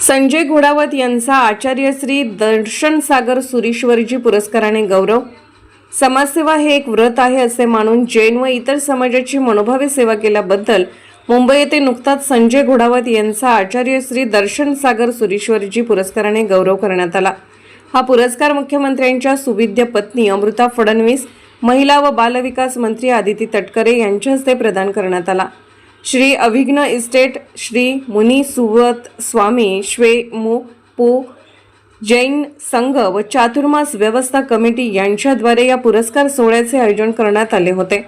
संजय घोडावत यांचा आचार्य श्री दर्शन सागर सुरीश्वरजी पुरस्काराने गौरव. समाजसेवा हे एक व्रत आहे असे मानून जैन व इतर समाजाची मनोभावे सेवा केल्याबद्दल मुंबई येथे नुकताच संजय घोडावत यांचा आचार्य श्री दर्शन सागर सुरीश्वरजी पुरस्काराने गौरव करण्यात आला. हा पुरस्कार मुख्यमंत्र्यांच्या सुविद्य पत्नी अमृता फडणवीस महिला व बालविकास मंत्री आदिती तटकरे यांच्या हस्ते प्रदान करण्यात आला. श्री अभिघ्न इस्टेट श्री मुनी सुवत स्वामी श्वे मु पो जैन संघ व चातुर्मास व्यवस्था कमिटी यांच्याद्वारे या पुरस्कार सोहळ्याचे आयोजन करण्यात आले होते.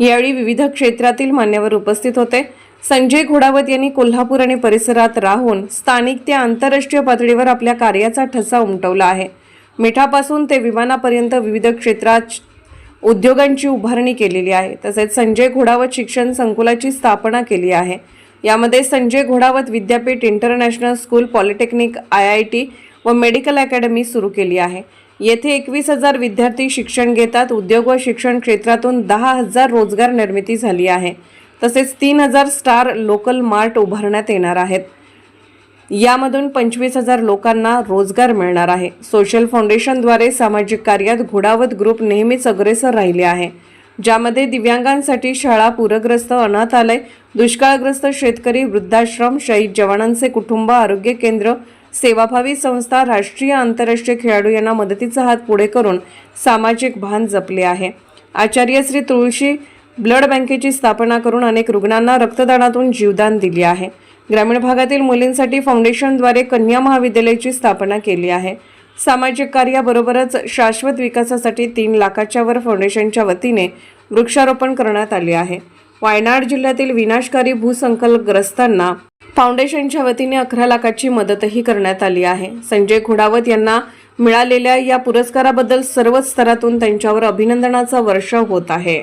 यावेळी विविध क्षेत्रातील मान्यवर उपस्थित होते. संजय घोडावत यांनी कोल्हापूर आणि परिसरात राहून स्थानिक ते आंतरराष्ट्रीय पातळीवर आपल्या कार्याचा ठसा उमटवला आहे. मिठापासून ते विमानापर्यंत विविध क्षेत्रात उद्योगांची उभारणी केलेली आहे. तसेच संजय घोडावत शिक्षण संकुलाची स्थापना केली आहे. यामध्ये संजय घोडावत विद्यापीठ international school polytechnic I I T व मेडिकल अकॅडमी सुरू केली आहे. येथे एकवीस हजार विद्यार्थी शिक्षण घेतात. उद्योग व शिक्षण क्षेत्रातून दहा हजार रोजगार निर्मिती झाली आहे. तसेच तीन हजार स्टार लोकल मार्ट उभारण्यात येणार आहेत. यामधून पंचवीस हजार लोकांना रोजगार मिळणार आहे. सोशल फाउंडेशनद्वारे सामाजिक कार्यात घोडावत ग्रुप नेहमीच अग्रेसर राहिले आहे. ज्यामध्ये दिव्यांगांसाठी शाळा पूरग्रस्त अनाथालय दुष्काळग्रस्त शेतकरी वृद्धाश्रम शहीद जवानांचे कुटुंब आरोग्य केंद्र सेवाभावी संस्था राष्ट्रीय आंतरराष्ट्रीय खेळाडू यांना मदतीचा हात पुढे करून सामाजिक भान जपले आहे. आचार्य श्री तुळशी ब्लड बँकेची स्थापना करून अनेक रुग्णांना रक्तदानातून जीवदान दिले आहे. ग्रामीण भागातील मुलींसाठी फाउंडेशनद्वारे कन्या महाविद्यालयाची स्थापना केली आहे. सामाजिक कार्याबरोबरच शाश्वत विकासासाठी तीन लाखाच्या वर फाउंडेशनच्या वतीने वृक्षारोपण करण्यात आले आहे. वायनाड जिल्ह्यातील विनाशकारी भूसंकल्पग्रस्तांना फाउंडेशनच्या वतीने अकरा लाखाची मदतही करण्यात आली आहे. संजय घोडावत यांना मिळालेल्या या पुरस्काराबद्दल सर्वच स्तरातून त्यांच्यावर अभिनंदनाचा वर्षाव होत आहे.